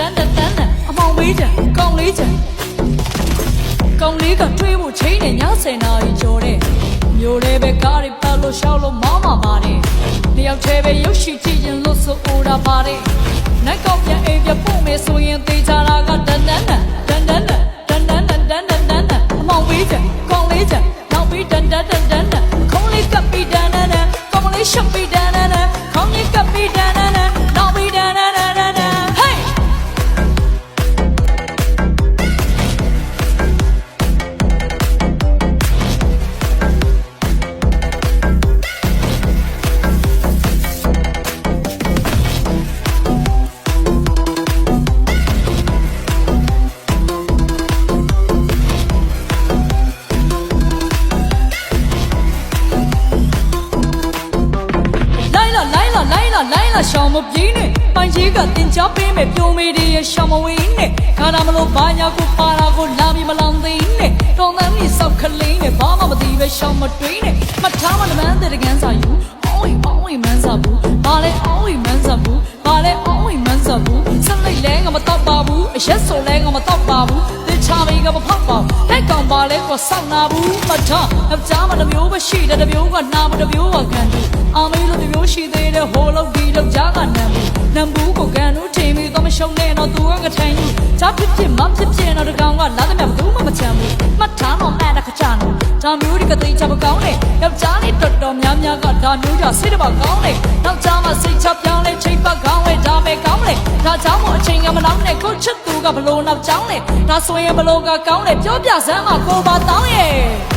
တန်းတန်းတန်းအမောင်လေးချင်ကောင်းလေးချင်ကောင်းလေးကတွေးဖို့ချိန်နဲ့ညဆယ်နာရီကျော်တဲ့မျိုးလေးပဲကားတွေပတ်လို့ရှောက်လို့မောင်းမှာပါတယ်တယောက်သေးပဲရုပ်ရှိကြည့်ရင်လို့ဆိုအိုတာပါတယ်နှက်ကောက်ပြန်အိမ်ပြပို့မယ်ဆိုရင်သေးချာတာကတန်းတန်းတန်းတန်းတန်းတန်းတန်းတန်းတန်းတန်းတန်းတန်းအမောင်လေးချင်ကောင်းလေးချင်နောက်ပြီးတန်းတန်းတန်းတန်းခုံးလေးကပ်ပြီးတန်းတန်းကောင်းလေးရှုပ်ပြီး လိုက်လာလိုက်လာလိုက်လာရှောင်းမပြေးနဲ့ပိုင်ကြီးကတင်ချပေးမယ်ပြိုမေးတွေရဲ့ရှောင်းမဝေးနဲ့ခါရမလို့ဘာညာကိုပါရာကိုလာပြီးမလောင်သေးနဲ့တောင်းတန်းလေးစောက်ခလေးနဲ့ဘာမှမသိပဲရှောင်းမတွေးနဲ့မထားမနမန်းတဲ့ကန်းစာယူအော်ဝေးအော်ဝေးမန်းစာဘူးဘာလဲအော်ဝေးမန်းစာဘူးဘာလဲအော်ဝေးမန်းစာဘူးဆက်လိုက်လဲငါမတော့ပါဘူးအရက်ဆိုလဲငါမတော့ပါဘူးတေချာမီကမဖောက်ပါဘူးတိုက်ကောင်ပါ လဲကိုစောက်နာဘူးမထားအကြားမတစ်မျိုးပဲရှိတယ်တစ်မျိုးကနာမတစ်မျိုးကကန်တူအာမေးလို့တစ်မျိုးရှိသေးတယ်ဟိုလောက်ဒီလောက်ကြားကနံဘူးနံဘူးကိုကန်ဦးထင်ပြီးတော့မရှုံနဲ့တော့သူကကထိုင်ယူချားဖြစ်ဖြစ်မဖြစ်ဖြစ်တော့တကောင်ကလာတဲ့မြတ်ဘူးမှမချမ်းဘူးမှတ်ထားတော့မဲ့တခါချာနော်ဒါမျိုးဒီကတိချမကောင်းနဲ့ယောက်ျားလေးတော်တော်များများကဒါမျိုးကြောင့်စိတ်တော့ကောင်းနဲ့နောက်ကြားမှာစိတ်ချပြောင်းလဲချိန်ပတ်ကောင်းလဲ ကိုချစ်သူကဘလို့နောက်ကြောင်းလဲဒါဆိုရင်ဘလို့ကကောင်းလဲပြောပြစမ်းမှာကိုပါတောင်းရဲ့